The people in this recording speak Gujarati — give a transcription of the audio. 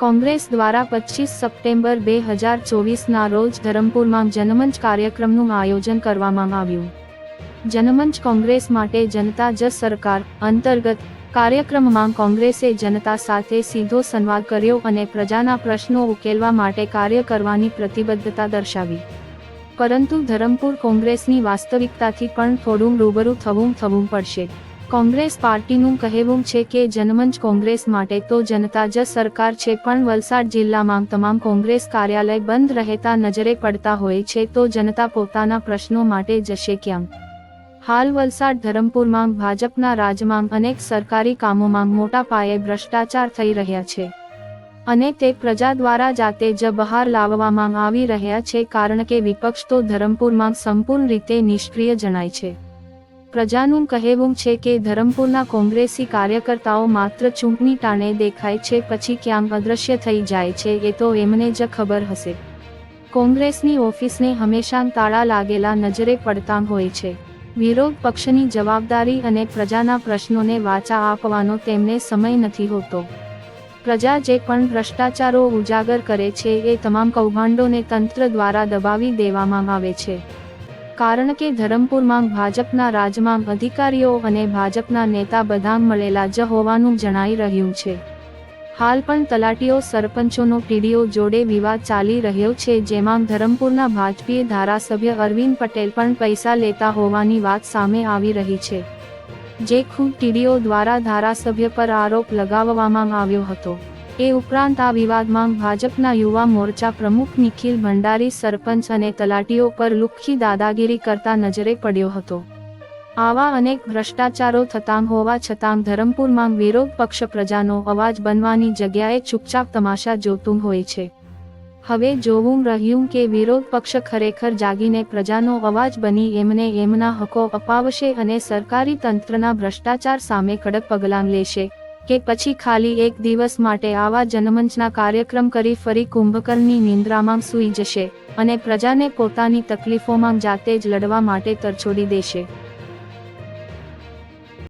કોંગ્રેસ દ્વારા પચીસ સપ્ટેમ્બર બે હજાર ચોવીસના રોજ ધરમપુરમાં જનમંચ કાર્યક્રમનું આયોજન કરવામાં આવ્યું. જનમંચ કોંગ્રેસ માટે જનતા જ સરકાર અંતર્ગત કાર્યક્રમમાં કોંગ્રેસે જનતા સાથે સીધો સંવાદ કર્યો અને પ્રજાના પ્રશ્નો ઉકેલવા માટે કાર્ય કરવાની પ્રતિબદ્ધતા દર્શાવી. પરંતુ ધરમપુર કોંગ્રેસની વાસ્તવિકતાથી પણ થોડું રૂબરૂ થવું થવું પડશે. કોંગ્રેસ પાર્ટીનું કહેવું છે કે જનમંચ કોંગ્રેસ માટે તો જનતા જ સરકાર છે, પણ વલસાડ જિલ્લામાં તમામ કોંગ્રેસ કાર્યાલય બંધ રહેતા નજરે પડતા હોય છે, તો જનતા પોતાના પ્રશ્નો માટે જશે ક્યાં? હાલ વલસાડ ધરમપુરમાં ભાજપના રાજમાં અનેક સરકારી કામોમાં મોટા પાયે ભ્રષ્ટાચાર થઈ રહ્યા છે. અને તે પ્રજા દ્વારા જાતે જ બહાર લાવવામાં આવી રહ્યા છે, કારણ કે વિપક્ષ તો ધરમપુરમાં સંપૂર્ણ રીતે નિષ્ક્રિય જણાય છે. પ્રજાનું કહેવું છે કે ધરમપુરના કોંગ્રેસી કાર્યકર્તાઓ માત્ર ચૂંટણી ટાણે દેખાય છે, પછી ક્યાંક અદૃશ્ય થઈ જાય છે, એ તો એમને જ ખબર હશે. કોંગ્રેસની ઓફિસને હંમેશા તાળા લાગેલા નજરે પડતા હોય છે. વિરોધ પક્ષની જવાબદારી અને પ્રજાના પ્રશ્નોને વાચા આપવાનો તેમને સમય નથી હોતો. પ્રજા જે પણ ભ્રષ્ટાચારો ઉજાગર કરે છે, એ તમામ કૌભાંડોને તંત્ર દ્વારા દબાવી દેવામાં આવે છે. કારણ કે ધરમપુરમાં ભાજપના રાજમાં અધિકારીઓ અને ભાજપના નેતા બધા મળેલા જ હોવાનું જણાઈ રહ્યું છે. હાલ પણ તલાટીઓ સરપંચોનો ટીડીઓ જોડે વિવાદ ચાલી રહ્યો છે જેમાં ધરમપુરના ભાજપીય ધારાસભ્ય અરવિંદ પટેલ પણ પૈસા લેતા હોવાની વાત સામે આવી રહી છે. જે ખુદ ટીડીઓ દ્વારા ધારાસભ્ય પર આરોપ લગાવવામાં આવ્યો હતો. એ ઉપરાંત આ વિવાદમાં ભાજપના યુવા મોરચા પ્રમુખ નિખિલ ભંડારી, સરપંચ અને તલાટીઓ પર લુખ્ખી દાદાગીરી કરતા નજરે પડ્યો હતો. આવા અનેક ભ્રષ્ટાચારો થતાં હોવા છતાં ધરમપુરમાં વિરોધ પક્ષ પ્રજાનો અવાજ બનવાની જગ્યાએ ચૂપચાપ તમાશા જોતું હોય છે. હવે જોવું રહ્યું કે વિરોધ પક્ષ ખરેખર જાગીને પ્રજાનો અવાજ બની એમને એમના હકો અપાવશે અને સરકારી તંત્રના ભ્રષ્ટાચાર સામે કડક પગલાં લેશે. કે પછી ખાલી એક દિવસ માટે આવા જનમંચના કાર્યક્રમ કરી ફરી કુંભકર્ણની નિંદ્રામાં સૂઈ જશે અને પ્રજાને પોતાની તકલીફોમાં જાતે જ લડવા માટે તરછોડી દેશે.